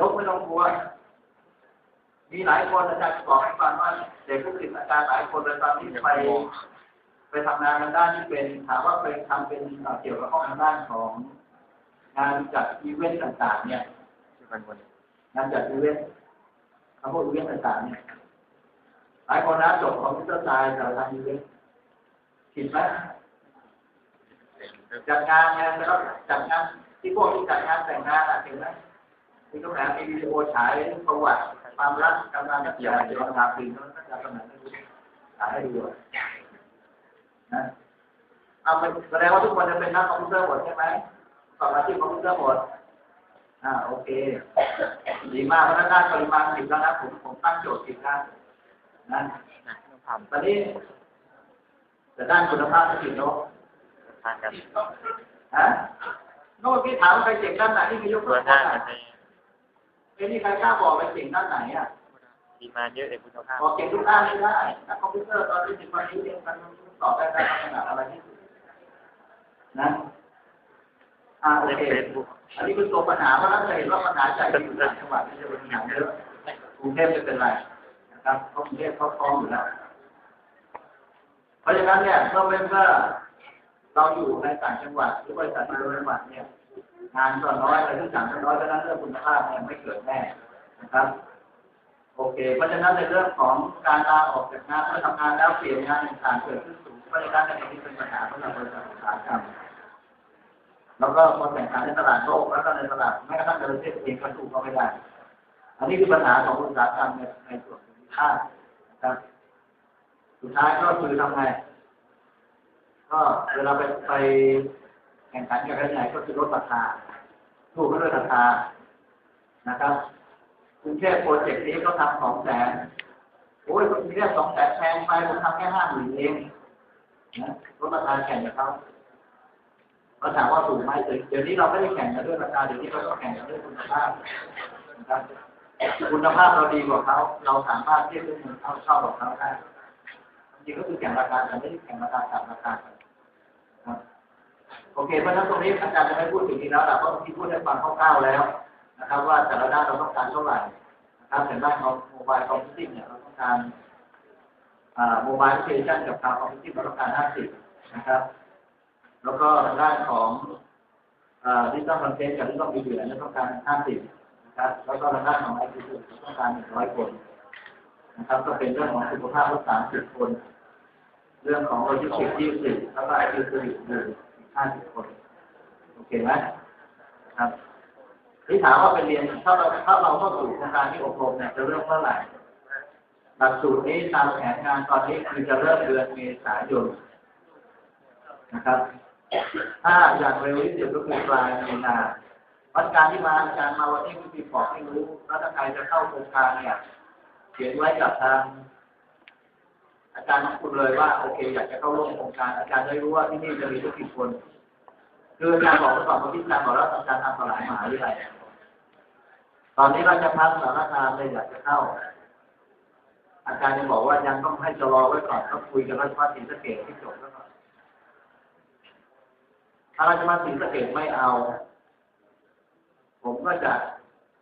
ยกไม่ต้องกลัวมีหลายคนอาจารย์บอกให้ฟังว่าเด็กผู้ติดอาจารย์หลายคนเลยตอนนี้ไปไปทำงานทางด้านที่เป็นถามว่าไปทำเป็นเอ่อเกี่ยวกับข้องทางด้านของงานจัดอีเวนต์ต่างๆ เนี่ยงานจัดอีเวนต์คำพูดอีเวนต์ต่างๆเนี่ยหลายคนนะจบคอมพิวเตอร์ไซน์แต่ทำอีเวนต์ผิดไหมจัดงานเนี่ยแล้วก็จัดงานที่พวกที่จัดงานแต่งงานอะเห็นไหม ที่เขาแหมมีวิดีโอฉายประวัติความรักกำลังจะเกี่ยวกับราคาปีนั้นก็จะกำลังไม่รู้ฉายให้ดูนะเอาไปแสดงว่าทุกคนจะเป็นนักคอมพิวเตอร์หมดใช่ไหมสอบอาชีพคอมพิวเตอร์หมดอ่าโอเคดีมากเพราะนั้นด้านปริมาณผิดแล้วนะผมผมตั้งโจทย์ผิดนะนะตอนนี้แต่ด้านคุณภาพไม่ผิดเนาะฮะโน้ตที่ถามใครเก่งด้านไหนนี่มียกตัวอย่าง อะเอ้ยนี่ใครกล้าบอกไปเก่งด้านไหนอะดีมาเยอะเอกคุณภาพบอกเก่งทุกด้านไม่ได้นักคอมพิวเตอร์ตอนนี้ถึงวันนี้เรียนกันตอบได้ได้ขนาดอะไรที่สุดนะอ่าโอเล่นเคเฟซบุ๊กอันนี้คือตัวปัญหาเพราะฉะนั้นจะเห็นว่าปัญหาใหญ่ที่อยู่ต่างจังหวัดที่จะเป็นปัญหาเยอะกรุงเทพไม่เป็นไรนะครับเพราะกรุงเทพเขาพร้อมอยู่แล้วเพราะฉะนั้นเนี่ยเมื่อเว้นว่าเราอยู่ในต่างจังหวัดหรือบริษัทในจังหวัดเนี่ย งานก็น้อยอะไรทุกอย่างก็น้อยเพราะฉะนั้นเรื่องคุณภาพเนี่ยไม่เกิดแน่นะครับ โอเค เพราะฉะนั้นในเรื่องของการลาออกจากงานเมื่อทำงานแล้วเปลี่ยนงานต่างๆเกิดขึ้นสูงเพราะฉะนั้นในนี้เป็นปัญหาสำหรับบริษัทอุตสาหกรรมแล้วก็มาแข่งขันในตลาดโลกแล้วก็ในตลาดแม้กระทั่งในประเทศเองก็สู้เขาไม่ได้ อันนี้คือปัญหาของอุตสาหกรรมในในส่วนภูมิภาคนะครับ สุดท้ายก็คือทำไงก็เวลาไปไป แข่งขันกับใครไหนก็คือลดราคาถูกก็ด้วยราคานะครับกรุงเทพโปรเจกต์นี้เขาทำสองแสนโอ้ยกรุงเทพสองแสนแพงไปผมทำแค่ห้าหมื่นเองนะลดราคาแข่งกับเขาก็ถามว่าถูกไหมเดี๋ยวนี้เราไม่ได้แข่งกันด้วยราคาเดี๋ยวนี้เราต้องแข่งกันด้วยคุณภาพนะครับคุณภาพเราดีกว่าเขาเราสามารถเทียบด้วยเงินเท่าเท่ากับเขาได้จริงก็คือแข่งราคาแต่ไม่ได้แข่งราคาตามราคา โอเคเพราะฉะนั้นตรงนี้อาจารย์จะไม่พูดถึงนี้แล้วแต่เพราะที่พูดให้ฟังคร่าวๆแล้วนะครับ ว่าแต่ละด้านเราต้องการเท่าไหร่นะครับแต่ด้านของโมบายคอมพิวติ้งเนี่ยเราต้องการโมบายแอปพลิเคชันกับทางคอมพิวติ้งเราต้องการ50นะครับ แล้วก็ทางด้านของดิจิตอลคอนเทนต์กับดิจิตอลมีเดียเนี่ยต้องการ50นะครับแล้วก็ทางด้านของไอทีต้องการ100คนนะครับ ก็เป็นเรื่องของสุขภาพรักษา10คน เรื่องของโลจิสติกส์20แล้วก็ไอที อีก50คนโอเคไหมครับที่ถามว่าไปเรียนถ้าเราถ้าเราเข้าสู่โครงการที่อบรมเนี่ยจะเริ่มเมื่อไหร่หลักสูตรนี้ตามแผนงานตอนนี้คือจะเริ่มเดือนเมษายนนะครับ ถ้าอย่างเร็วที่สุดก็คือปลายมีนาวันการที่มาอาจารย์มาวันนี้คุณพี่บอกให้รู้แล้วถ้าใครจะเข้าโครงการเนี่ยเขียนไว้กับทาง จารย์ของคุณเลยว่าโอเคอยากจะเข้าร่วมโครงการอาจารย์ได้รู้ว่าที่นี่จะมีทุกกี่คนคืออาจารย์บอกเมื่อก่อนเมื่อาจารย์บอกแล้วอาจารย์ทำตลาดมหาวิทยาลัยตอนนี้ราชพัฒสารคามเลยอยากจะเข้า อาจารย์ยังบอกว่ายังต้องให้จะรอไว้ก่อนต้องคุยกับราชพัฒศรีสะเกษที่จบแล้วก่อนถ้าราชพัฒศรีสะเกษไม่เอา ผมก็จะ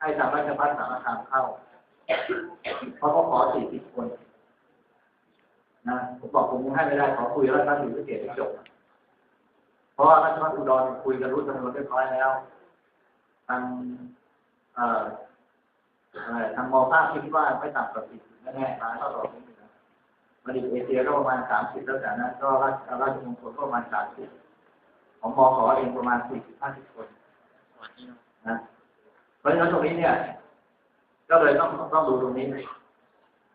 ให้ทางราชพัฒสารคามเข้าเพราะเขาขอสี่สิบคน นะผมบอกผมให้ไม่ได้ขอคุยกับราชพัฒศรีสะเกษให้จบเพราะว่าราชพัฒอุดรคุยกันรู้จำนวนเรียบร้อยแล้วทางเอ่ออะไรทางมอภาคคิดว่าไม่ต่ำกว่าสิบแน่ๆมาเท่าต่อไปนะมาดิเอเชียก็ประมาณสามสิบแล้วจากนั้นก็ราชราชมงคลก็ประมาณสามสิบของมอขอเองประมาณสี่สิบห้าสิบคนนะเพราะฉะนั้นตรงนี้เนี่ย ก็เลยต้องต้องดูตรงนี้ที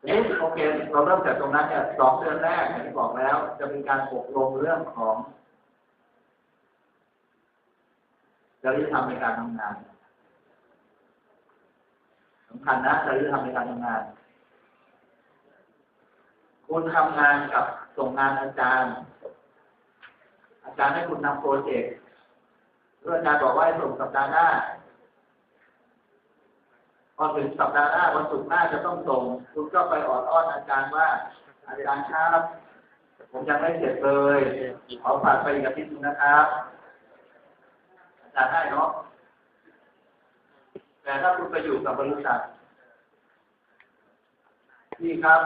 นี้โอเคเราเริ่มจากตรงนั้นเนี่ยสองเดือนแรกอย่างที่บอกแล้ว จะเป็นการอบรมเรื่องของจริยธรรมในการทำงานสำคัญนะจริยธรรมในการทำงาน คุณทำงานกับส่งงานอาจารย์ อาจารย์ให้คุณทำโปรเจกต์เพื่ออาจารย์บอกว่าให้ส่งสัปดาห์หน้า พอถึงสัปดาห์หน้าวันศุกร์หน้าจะต้องส่ง คุณก็ไปออดอ้อนอาจารย์ว่า อาจารย์ครับผมยังไม่เสร็จเลยขอฝากไปอีกอาทิตย์นึงนะครับอาจารย์ให้เนาะแต่ถ้าคุณไปอยู่กับบริษัทพี่ครับ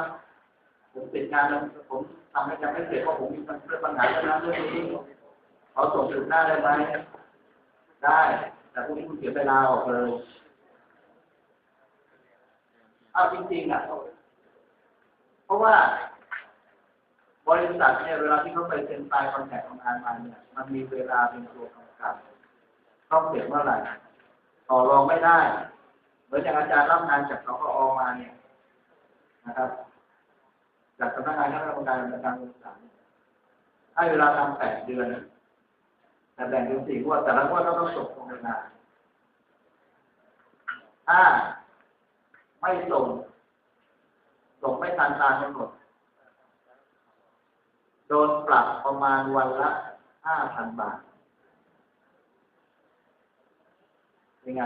ผมติดงานแล้วผมทำให้ยังไม่เสร็จเพราะผมมีปัญหาปัญหาเรื่องนั้นเรื่องนี้ขาส่งถึงหน้าได้ไหมได้ แต่พรุ่งนี้คุณเสียเวลาออกเลย เอาจริงๆอะเพราะว่าบริษัทเนี่ยเวลาที่เขาไปเซ็นไซน์คอนแทคของงานมาเนี่ยมันมีเวลาเป็นตัวกำกับต้องเสียเมื่อไหร่ต่อรองไม่ได้ เหมือนอย่างอาจารย์รับงานจากสกอมาเนี่ยนะครับ จากสำนักงานคณะกรรมการการศึกษาให้เวลาทำแปดเดือนแต่แบ่งเป็นสี่งวดแต่ละงวดก็ต้องส่งตรงเวลาถ้า ไม่ส่ง ส่งไม่ทันตามกำหนดโดนปรับประมาณวันละห้าพันบาทยังไง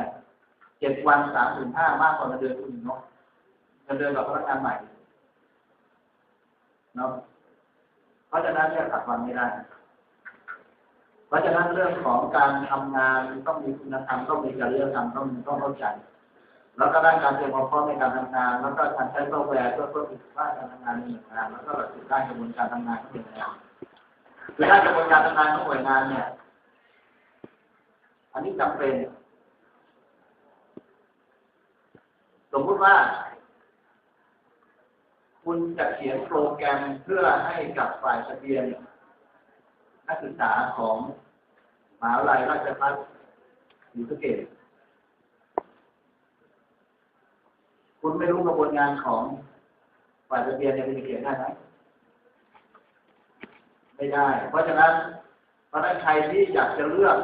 เจ็ดวันสามถึงห้ามากกว่าเงินเดือนคุณเนาะเงินเดือนกับพนักงานใหม่เนาะเพราะฉะนั้นเนี่ยขัดวันไม่ได้ เพราะฉะนั้นเรื่องของการทำงานต้องมีคุณธรรมต้องมีจริยธรรมต้องต้องเข้าใจ แล้วก็ด้านการเตรียมความพร้อมในการทำงาน แล้วก็การใช้ซอฟต์แวร์เพื่อเพิ่มประสิทธิภาพการทำงานในหน่วยงาน แล้วก็หลักสูตรด้านกระบวนการทำงานของหน่วยงานคือด้านกระบวนการทำงานของหน่วยงานเนี่ย อันนี้จำเป็น สมมุติว่า คุณจะเขียนโปรแกรมเพื่อให้กับฝ่ายทะเบียนนักศึกษาของมหาวิทยาลัยราชภัฏศรีสเกษ คุณไม่รู้กระบวนการของฝ่ายทะเบียนเนี่ยคุณจะเขียนได้ไหมไม่ได้ เพราะฉะนั้นเพราะนั้นใครที่อยากจะเลือก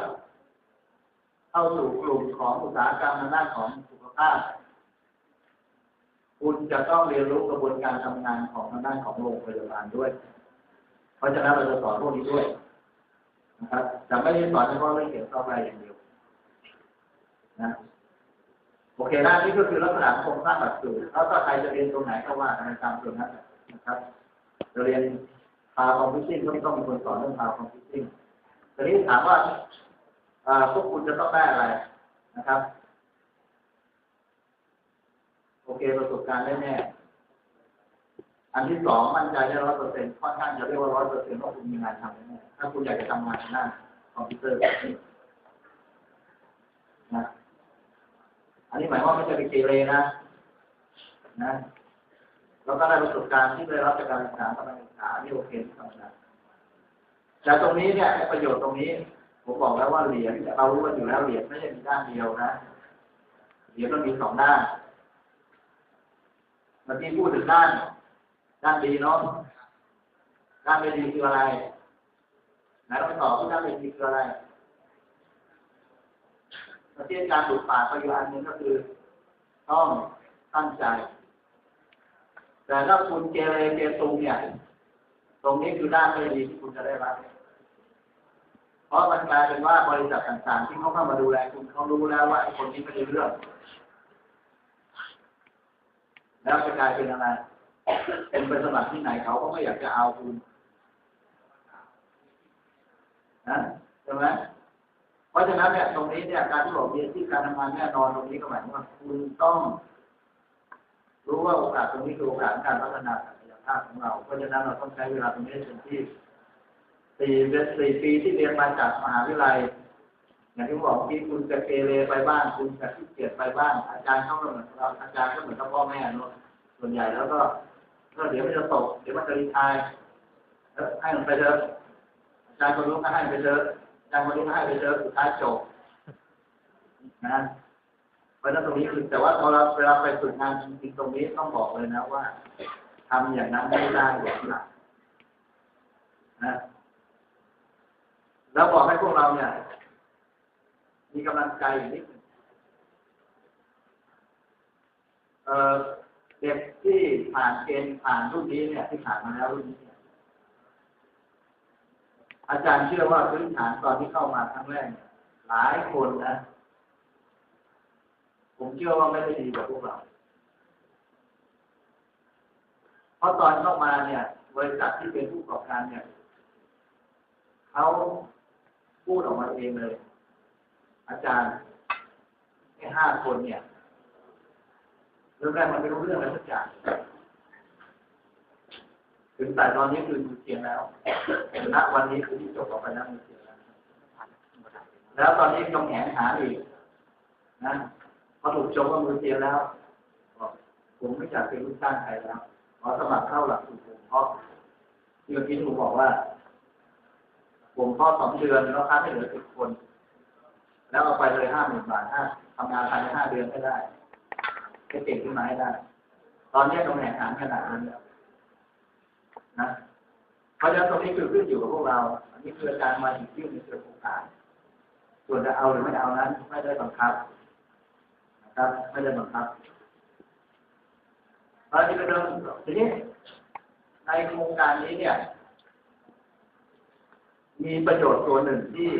เข้าสู่กลุ่มของอุตสาหกรรมทางด้านของสุขภาพ คุณจะต้องเรียนรู้กระบวนการทำงานของทางด้านของโรงพยาบาลด้วย เพราะฉะนั้นเราจะสอนพวกนี้ด้วยนะครับจะไม่ได้สอนเฉพาะเรื่องเกี่ยวกับอะไรอย่างเดียวนะ โอเคนะนี่ก็คือลักษณะโครงสร้างหลักสูตรแล้วก็ใครจะเรียนตรงไหนก็ว่ากันตามส่วนนั้นนะครับจะเรียนพาคอมพิวติ้งก็ต้องมีคนสอนเรื่องพาคอมพิวติ้งทีนี้ถามว่าพวกคุณจะต้องได้อะไรนะครับ โอเคประสบการณ์แน่ๆอันที่สองมั่นใจได้ร้อยเปอร์เซ็นต์ค่อนข้างจะเรียกว่าร้อยเปอร์เซ็นต์ว่าคุณมีงานทำแน่ถ้าคุณอยากจะทำงานทางด้าคอมพิวเตอร์แบบนี้นะ อันนี้หมายว่าไม่ใช่ไปเกเรนะ นะ แล้วก็ได้ประสบการณ์ที่ได้รับจากการศึกษาการศึกษาที่โอเคที่ทำงาแต่ตรงนี้เนี่ยประโยชน์ตรงนี้ ผมบอกแล้วว่าเหรียญเรารู้กันอยู่แล้วเหรียญไม่ใช่มีด้านเดียวนะเหรียญมันมีสองด้านเมื่อกี้พูดถึงด้าน ด้านดีเนาะด้านไม่ดีคืออะไรไหนเราไปตอบที่ด้านไม่ดีคืออะไร ประเทศการดูดปากประโยชน์อันหนึ่งก็คือ ต้องตั้งใจ แต่ถ้าคุณเกเรเกตุงเนี่ย ตรงนี้คือด้านไม่ดีที่คุณจะได้รับเพราะมันกลายเป็นว่าบริษัทต่างๆ ที่เขาเข้ามาดูแลคุณเขารู้แล้วว่าไอ้คนนี้ไม่ได้เรื่อง แล้วจะกลายเป็นอะไร เป็นไปสมัครที่ไหนเขาก็ไม่อยากจะเอาคุณนะใช่ไหม เพราะฉะนั้นเนี่ยตรงนี้เนี่ยการที่บอกมีอาชีพการทำงานแน่นอนตรงนี้ก็หมายถึงว่าคุณต้อง รู้ว่าโอกาสตรงนี้คือโอกาสการพัฒนาศักยภาพของเรา เพราะฉะนั้นเราต้องใช้เวลาตรงนี้เต็มที่สี่เดือนสี่ปีที่เรียนมาจากมหาวิทยาลัยอย่างที่บอกที่คุณจะเกเรไปบ้างคุณจะขี้เกียจไปบ้างอาจารย์เขาก็เหมือนเราอาจารย์ก็เหมือนกับพ่อแม่เนอะส่วนใหญ่แล้วก็ก็เดี๋ยวมันจะตกเดี๋ยวมันจะรีทายแล้วให้มันไปเถอะอาจารย์คนรู้ก็ให้ไปเถอะ อาจารย์คนนี้ให้ไปเถอสุดท้ายจบนะเพราะนั้นตรงนี้คือแต่ว่าพอเราเวลาไปฝึกงานจริงๆตรงนี้ต้องบอกเลยนะว่าทำอย่างนั้นไม่ได้หลักนะแล้วบอกให้พวกเราเนี่ย มีกำลังใจอย่างนี้เด็กที่ผ่านเกณฑ์ผ่านรุ่นนี้เนี่ยที่ผ่านมาแล้วรุ่นนี้ อาจารย์เชื่อว่าพื้นฐานตอนที่เข้ามาครั้งแรกหลายคนนะ ผมเชื่อว่าไม่ได้ดีกว่าพวกเรา เพราะตอนเข้ามาเนี่ย บริษัทที่เป็นผู้ประกอบการเนี่ยเขาพูดออกมาเองเลย อาจารย์เอค่ห้าคนเนี่ยเรื่องแรกมันไม่รู้เรื่องอะไรสักอย่าง ถึงแต่ตอนนี้คือมือเตียงแล้วณวันนี้คือที่จบออกไปแล้วมือเตียงแล้ว แล้วตอนนี้กำแหงหาอีกนะพอถูกชมว่ามือเตียงแล้วผมไม่อยากเป็นลูกจ้างใครแล้วขอสมัครเข้าหลักสูตรผมเพราะเมื่อกี้ผมบอกว่า ผมพ่อสองเดือนแล้วค้าไม่เหลือสิบคน แล้วเอาไปเลยห้าหมื่นบาทห้าทำงานภายในห้าเดือนก็ได้ให้เก่งขึ้นมาให้ได้ ตอนนี้ตรงแข่งขันขนาดนั้นแล้ว นะเพราะฉะนั้นตรงนี้คือขึ้นอยู่กับพวกเรา อันนี้คืออารมาอีกยื่นในเชิงโครงการส่วนจะเอาหรือไม่เอานั้น ไม่ได้บังคับนะครับ ไม่ได้บังคับตอนนี้ก็เริ่มทีนี้ในโครงการนี้เนี่ย มีประโยชน์ตัวหนึ่งที่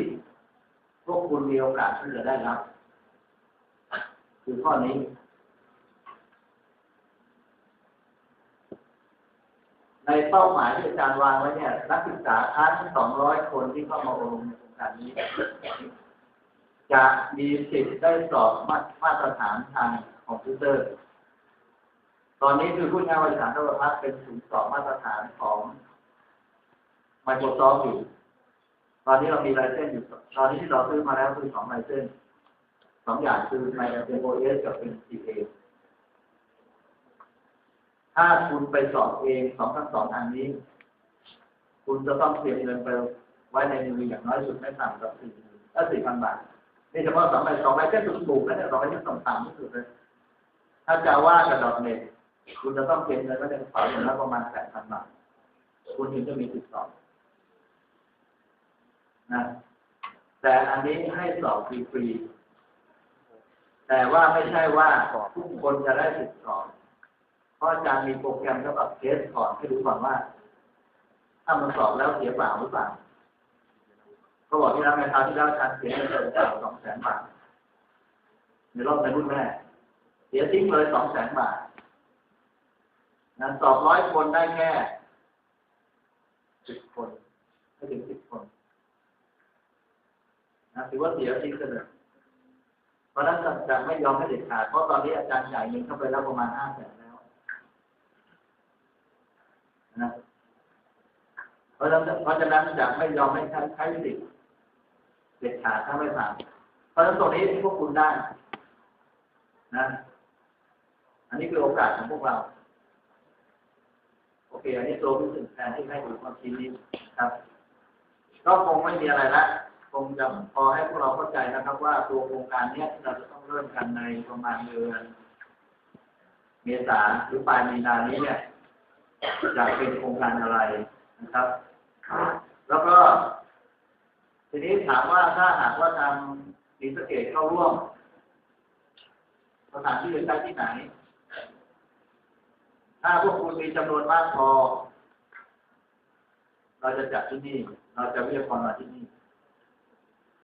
พวกคุณมีโอกาสที่จะได้รับ คือข้อนี้ ในเป้าหมายที่อาจารย์วางไว้เนี่ย นักศึกษาทั้งสองร้อยคนที่เข้ามาอบรมในโครงการนี้ จะมีสิทธิ์ได้สอบมามาตรฐานทางคอมพิวเตอร์ ตอนนี้คือพูดง่ายว่าสานโทรทัศน์เป็นศูนย์สอบมาตรฐานของ Microsoft อยู่ ตอนนี้เรามีไลเซนส์อยู่ ตอนนี้ที่เราซื้อมาแล้วคือสองไลเซนส์สองอย่างคือในเป็น OS กับเป็น CA ถ้าคุณไปสอบเองสองทั้งสองอันนี้ คุณจะต้องเตรียมเงินไปไว้ในมืออย่างน้อยสุดไม่ต่ำกว่าสี่ถ้าสี่พันบาทนี่เฉพาะสองใบสองใบแค่ถูกๆนะเนี่ยสองใบที่ต่ำต่ำที่สุดเลยถ้าจะว่ากับดอทเน็ตคุณจะต้องเตรียมเงินไว้ในกระเป๋าอย่างน้อยประมาณแปดพันบาทคุณถึงจะมีสิทธิ์สอบนะแต่อันนี้ให้สอบฟรีๆแต่ว่าไม่ใช่ว่าทุกคนจะได้สิทธิ์สอบ ราะอาจารย์มีโปรแกรมสำหรับเทสก่อนให้รู้ก่อนว่า ถ้ามันสอบแล้วเสียเปล่าหรือเปล่าเขาบอกที่แล้วในคราวที่แล้วอาจารย์เสียเงินไปสองแสนบาทในรอบในรุ่นแม่เสียทิ้งเลยสองแสนบาทนะสอบร้อยคนได้แค่สิบคนไม่ถึงสิบคนนะถือว่าเสียทิ้งเลยเพราะฉะนั้นจะไม่ยอมให้เด็ดขาดเพราะตอนนี้อาจารย์จ่ายเงินเข้าไปแล้วประมาณห้าแสนแล้ว นะเพราะฉะนั้นเพราะฉะนั้นจะไม่ยอมให้ใช้ใช้สิทธิ์เด็ดขาดถ้าไม่ผ่านเพราะฉะนั้นตรงนี้พวกคุณได้นะอันนี้คือโอกาสของพวกเรา โอเค อันนี้ตัวรู้สึกแทนที่ให้ดูความคิดนี้ครับ ก็คงไม่มีอะไรละคงจะพอให้พวกเราเข้าใจนะครับ ว่าตัวโครงการเนี้ยเราจะต้องเริ่มกันในประมาณเดือนเมษาหรือปลายมีนานี้เนี่ย จะเป็นโครงการอะไรนะครับ แล้วก็ ทีนี้ถามว่าถ้าหากว่าทางศรีสะเกดเข้าร่วมสถานที่จะใช้ที่ไหน ถ้าพวกคุณมีจำนวนมากพอ เราจะจัดที่นี่ เราจะเรียากรมาที่นี่